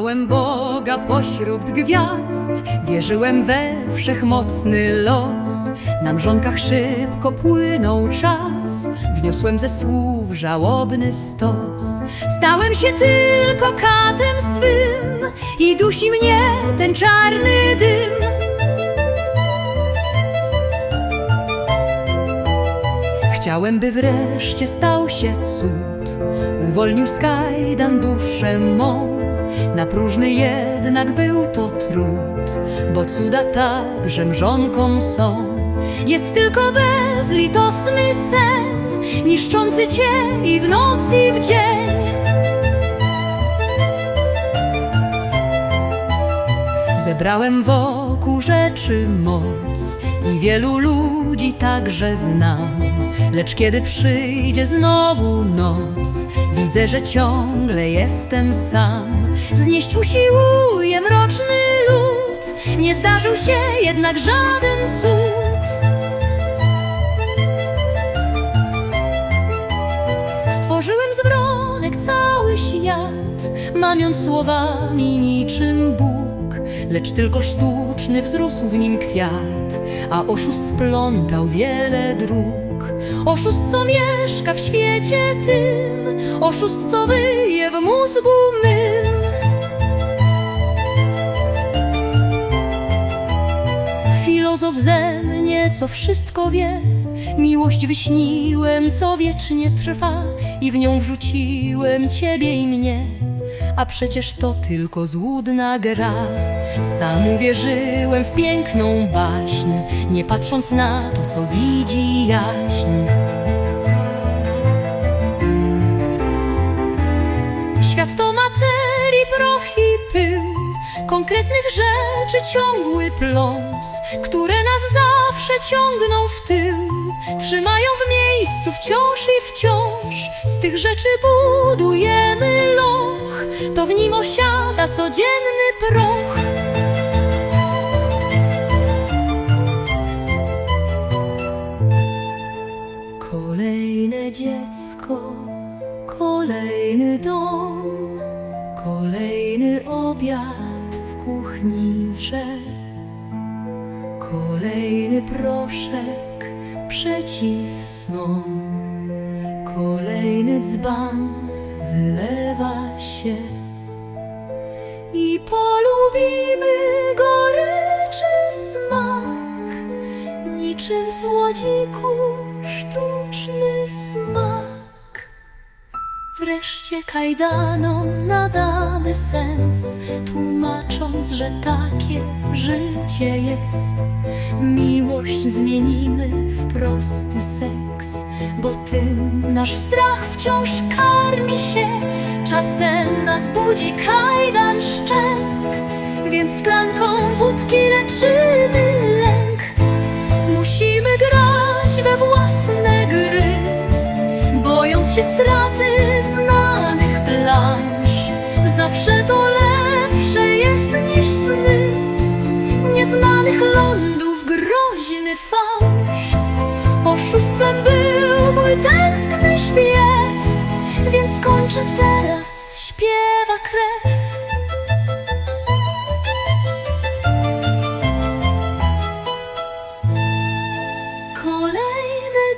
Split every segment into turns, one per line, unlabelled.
Szukałem Boga pośród gwiazd, wierzyłem we wszechmocny los. Na mrzonkach szybko płynął czas, wniosłem ze słów żałobny stos. Stałem się tylko katem swym i dusi mnie ten czarny dym. Chciałem, by wreszcie stał się cud Uwolnił z kajdan duszę mą Na próżny jednak był to trud Bo cuda także mrzonką są Jest tylko bezlitosny sen Niszczący cię i w nocy i w dzień Zebrałem wokół rzeczy moc i wielu ludzi także znam. Lecz kiedy przyjdzie znowu noc, widzę, że ciągle jestem sam. Znieść usiłuję mroczny lód, nie zdarzył się jednak żaden cud. Stworzyłem z wronek cały świat, mamiąc słowami niczym Bóg, lecz tylko sztuczny wzrósł w nim kwiat, a oszust splątał wiele dróg. Oszust, co mieszka w świecie tym, oszust, co wyje w mózgu mym. Filozof ze mnie, co wszystko wie. Miłość wyśniłem, co wiecznie trwa. I w nią wrzuciłem ciebie i mnie. A przecież to tylko złudna gra. Sam uwierzyłem w piękną baśń Nie patrząc na to, co widzi jaśń. Świat to materii, proch i pył Konkretnych rzeczy ciągły pląs Które nas zawsze ciągną w tył. Trzymają w miejscu wciąż i wciąż Z tych rzeczy budujemy loch. To w nim osiada codzienny proch. Kolejne dziecko, kolejny dom, kolejny obiad proszek przeciw snom, kolejny dzban wylewa się. I polubimy goryczy smak. Niczym słodziku sztuczny smak. Wreszcie kajdanom nadamy sens Tłumacząc, że takie życie jest Miłość zmienimy w prosty seks Bo tym nasz strach wciąż karmi się. Czasem nas budzi kajdan szczęk Więc szklanką wódki leczymy lęk. Musimy grać we własne gry, bojąc się straty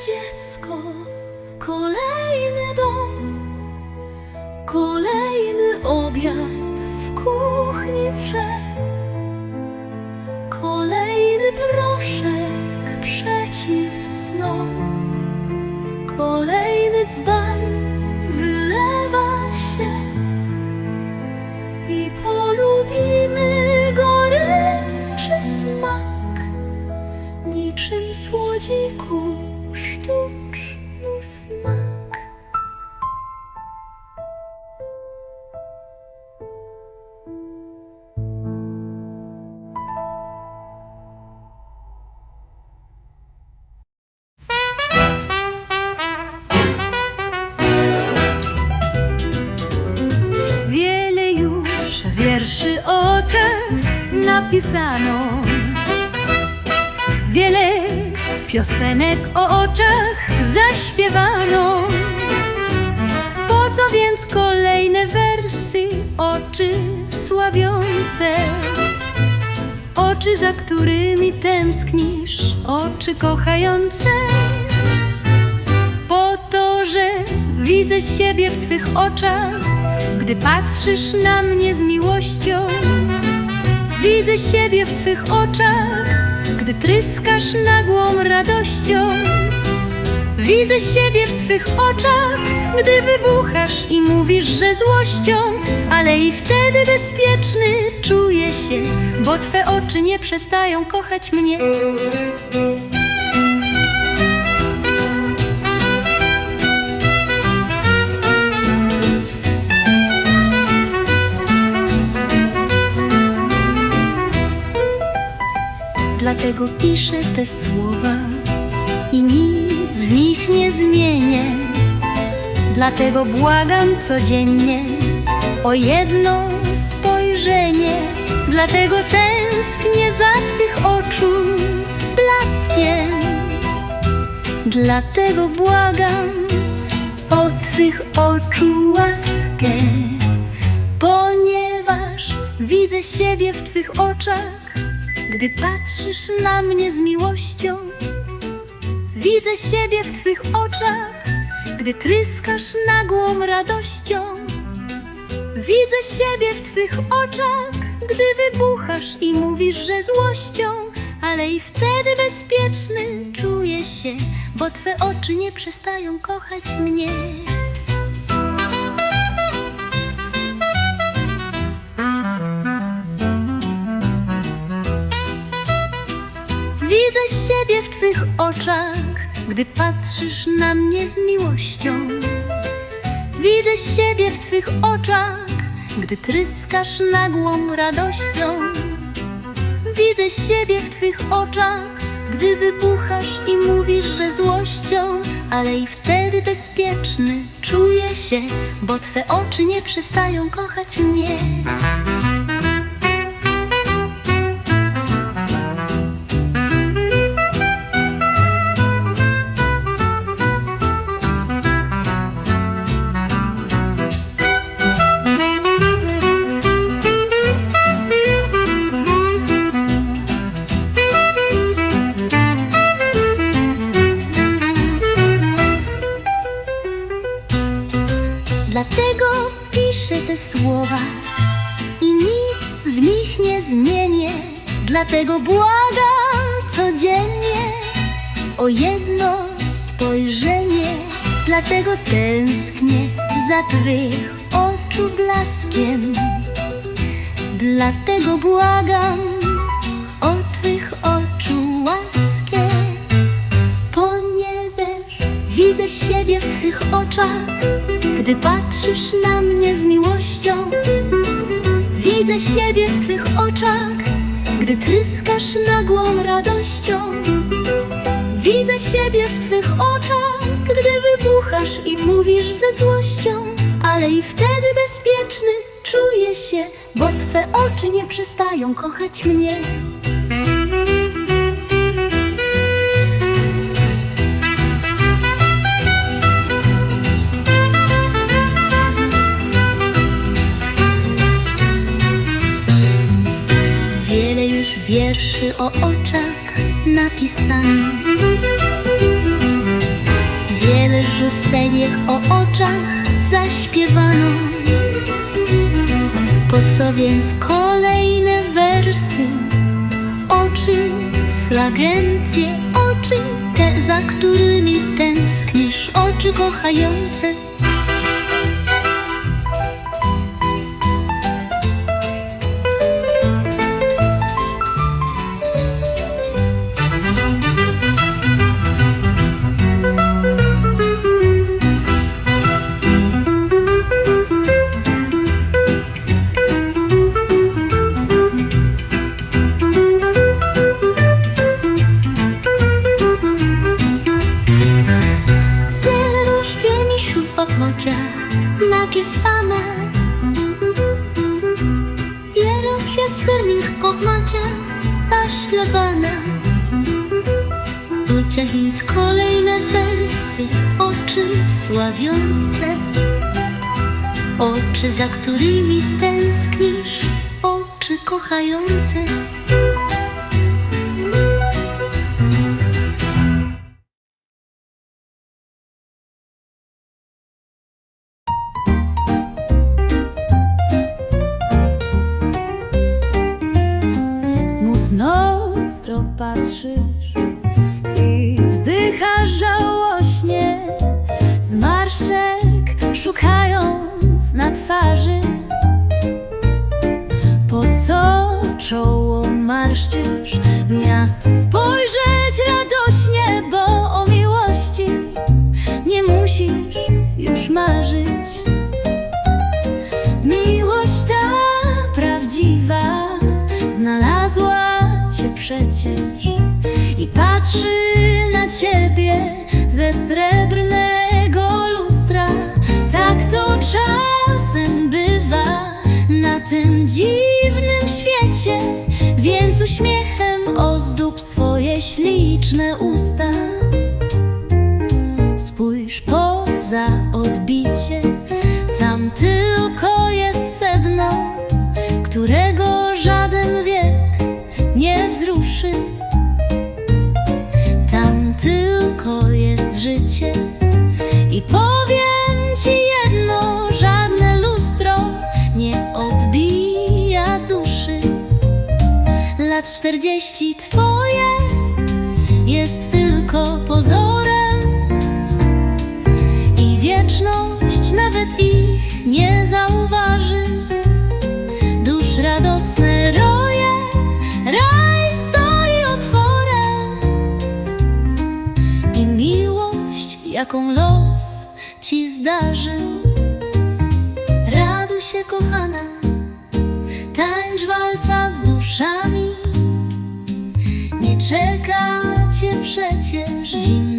dziecko, kolejny dom, kolejny obiad w kuchni wrze, kolejny proszek przeciw snom, kolejny dzban
napisano Wiele piosenek o oczach zaśpiewano Po co więc kolejne wersy oczy błogosławiące. Oczy, za którymi tęsknisz, oczy kochające. Po to, że widzę siebie w Twych oczach, gdy patrzysz na mnie z miłością. Widzę siebie w Twych oczach, gdy tryskasz nagłą radością. Widzę siebie w Twych oczach, gdy wybuchasz i mówisz, że złością, ale i wtedy bezpieczny czuję się, bo Twe oczy nie przestają kochać mnie.
Dlatego piszę te słowa i nic w nich nie zmienię. Dlatego błagam codziennie o jedno spojrzenie. Dlatego tęsknię za Twych oczu blaskiem. Dlatego błagam o Twych oczu łaskę.
Ponieważ widzę siebie w Twych oczach, gdy patrzysz na mnie z miłością. Widzę siebie w Twych oczach, gdy tryskasz nagłą radością. Widzę siebie w Twych oczach, gdy wybuchasz i mówisz, że złością, ale i wtedy bezpieczny czuję się, bo Twe oczy nie przestają kochać mnie. Oczach, gdy patrzysz na mnie z miłością. Widzę siebie w Twych oczach, gdy tryskasz nagłą radością. Widzę siebie w Twych oczach, gdy wybuchasz i mówisz, że złością, ale i wtedy bezpieczny czuję się, bo Twe oczy nie przestają kochać mnie.
Dlatego tęsknię za Twych oczu blaskiem. Dlatego błagam o Twych oczu łaskę.
Ponieważ widzę siebie w Twych oczach, gdy patrzysz na mnie z miłością. Widzę siebie w Twych oczach, gdy tryskasz nagłą radością. Widzę siebie w Twych oczach, gdy wybuchasz i mówisz ze złością, ale i wtedy bezpieczny czuję się, bo Twe oczy nie przestają kochać mnie.
Wiele już wierszy o oczach napisano Wiele żuseniek o oczach zaśpiewano Po co więc kolejne wersy Oczy, slagencje, oczy Te, za którymi tęsknisz? Oczy kochające Uciekł kolejne wersy, oczy sławiące Oczy, za którymi tęsknisz,
oczy kochające.
Smutno patrzysz znalazła cię przecież i patrzy na ciebie ze srebrnego lustra. Tak to czasem bywa na tym dziwnym świecie, więc uśmiechem ozdób swoje śliczne usta. Spójrz poza odbicie, czterdzieści twoje jest tylko pozorem i wieczność nawet ich nie zauważy. Dusz radosne roje, raj stoi otworem i miłość, jaką los ci zdarzył. Czeka cię przecież zimna,